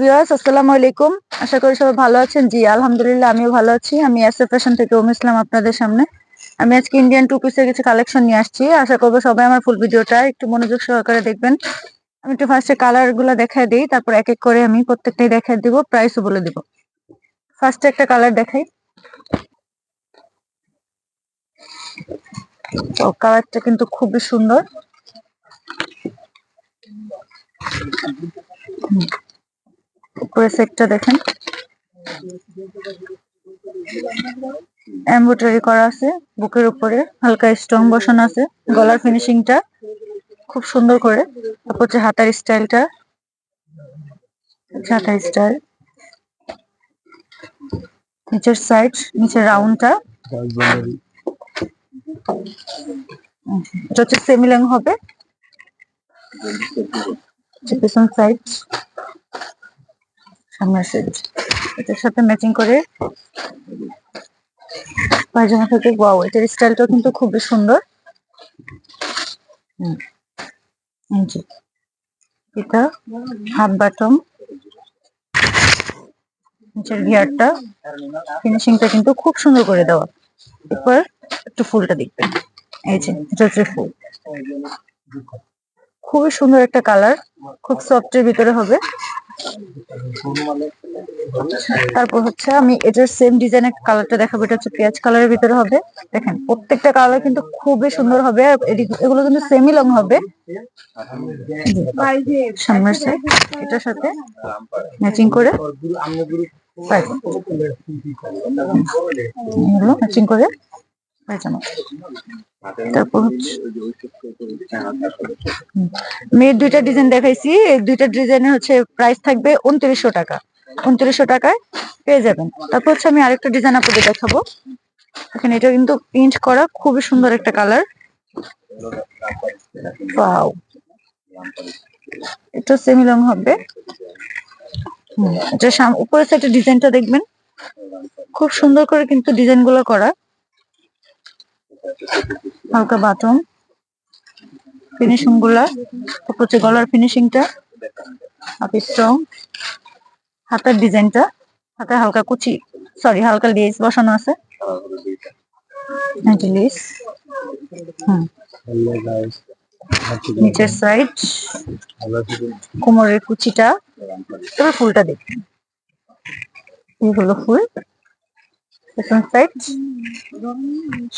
Viewers আসসালামু আলাইকুম। আশা করি সবাই ভালো আছেন। জি, আলহামদুলিল্লাহ, আমিও ভালো আছি। আমি এস ফ্যাশন থেকে ওম ইসলাম আপনাদের সামনে। আমি আজকে ইন্ডিয়ান টু পিসের কিছু কালেকশন নিয়ে আসছি। আশা করব সবাই আমার ফুল ভিডিওটা একটু মনোযোগ সহকারে দেখবেন। আমি একটু ফার্স্টে কালারগুলো দেখায় দিই, তারপর এক এক করে আমি প্রত্যেকটাই দেখায় দিব প্রাইসও বলে দিব। ফার্স্টে একটা কালার দেখাই। তো কালারটা কিন্তু খুবই সুন্দর। উপরে সেটটা দেখেন। এমব্রয়ডারি করা আছে, বুকের উপরে, হালকা স্ট্রং বসানো আছে, গলার ফিনিশিংটা খুব সুন্দর করে। তারপর হচ্ছে হাতার স্টাইলটা হাতার স্টাইল নিচের সাইড নিচের রাউন্ডটা এটা হচ্ছে সেমিলং হবে। পিছন সাইড সামনের সাইড এটার সাথে ম্যাচিং করে পায়জামা থেকে ওয়াও এটার স্টাইলটাও কিন্তু খুবই সুন্দর। এটা হাফ বাটম নিচের গিয়ারটা ফিনিশিংটা কিন্তু খুব সুন্দর করে দেওয়া। এরপর একটু ফুলটা দেখবেন। এই যে, এটা হচ্ছে ফুল। খুবই সুন্দর একটা কালার, খুব সফটের ভিতরে হবে। তারপর হচ্ছে আমি এটার সেম ডিজাইনের কালারটা দেখাবো, এটা হচ্ছে পেঁয়াজ কালারের ভিতরে হবে। দেখেন, প্রত্যেকটা কালার কিন্তু খুবই সুন্দর হবে, আর এগুলো কিন্তু সেমি লং হবে। সামনের সাইড এটার সাথে ম্যাচিং করে। ম্যাচিং করে। পায়জামা। তারপর হচ্ছে মেয়ের দুইটা ডিজাইন দেখাইছি। এই দুইটা ডিজাইনের হচ্ছে প্রাইস থাকবে উনত্রিশশো টাকা। উনত্রিশশো টাকায় পেয়ে যাবেন। তারপর হচ্ছে আমি আরেকটা ডিজাইন আপনাদের দেখাবো। এখানে এটা কিন্তু প্রিন্ট করা খুবই সুন্দর একটা কালার ওয়াও এটা সেমি লং হবে এটা উপরের সাইডের ডিজাইনটা দেখবেন। খুব সুন্দর করে কিন্তু ডিজাইনগুলো করা। হালকা বাটন। ফিনিশিংগুলা হচ্ছে গলার ফিনিশিংটা আপ স্ট্রং হাতের ডিজাইনটা হাতে হালকা কুচি সরি হালকা লেস বসানো আছে। লেস নিচের সাইড কোমরের কুচিটা তবে ফুলটা দেখুন এই হলো ফুল। পেছন সাইড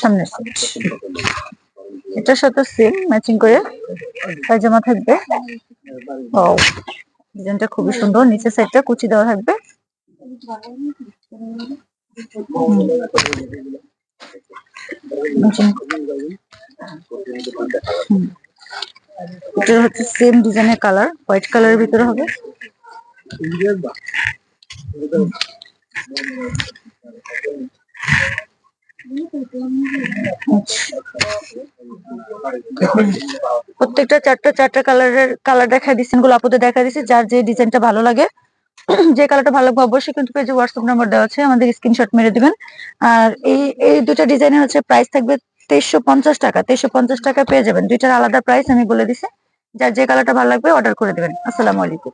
সামনের সাইড এটার সাথে সেম ম্যাচিং করে পায়জামা থাকবে। ও ডিজাইনটা খুবই সুন্দর। নিচের সাইডটা কুচি দেওয়া থাকবে। এটা হচ্ছে সেম ডিজাইনের কালার হোয়াইট কালারের ভিতরে হবে। প্রত্যেকটা চারটা চারটা কালারের কালার দেখা দিচ্ছেনগুলো আপুদের দেখা দিচ্ছে যার যে ডিজাইনটা ভালো লাগে, যে কালারটা ভালো লাগবে অবশ্যই কিন্তু পেজে হোয়াটসঅ্যাপ নাম্বার দেওয়া আছে আমাদের স্ক্রিনশট মেরে দিবেন। আর এই এই দুটো ডিজাইনের হচ্ছে প্রাইস থাকবে তেইশশো পঞ্চাশ টাকা, তেইশশো পঞ্চাশ টাকা পেয়ে যাবেন। দুইটার আলাদা প্রাইস আমি বলে দিছি, যার যে কালারটা ভালো লাগবে অর্ডার করে দিবেন। আসসালামু আলাইকুম।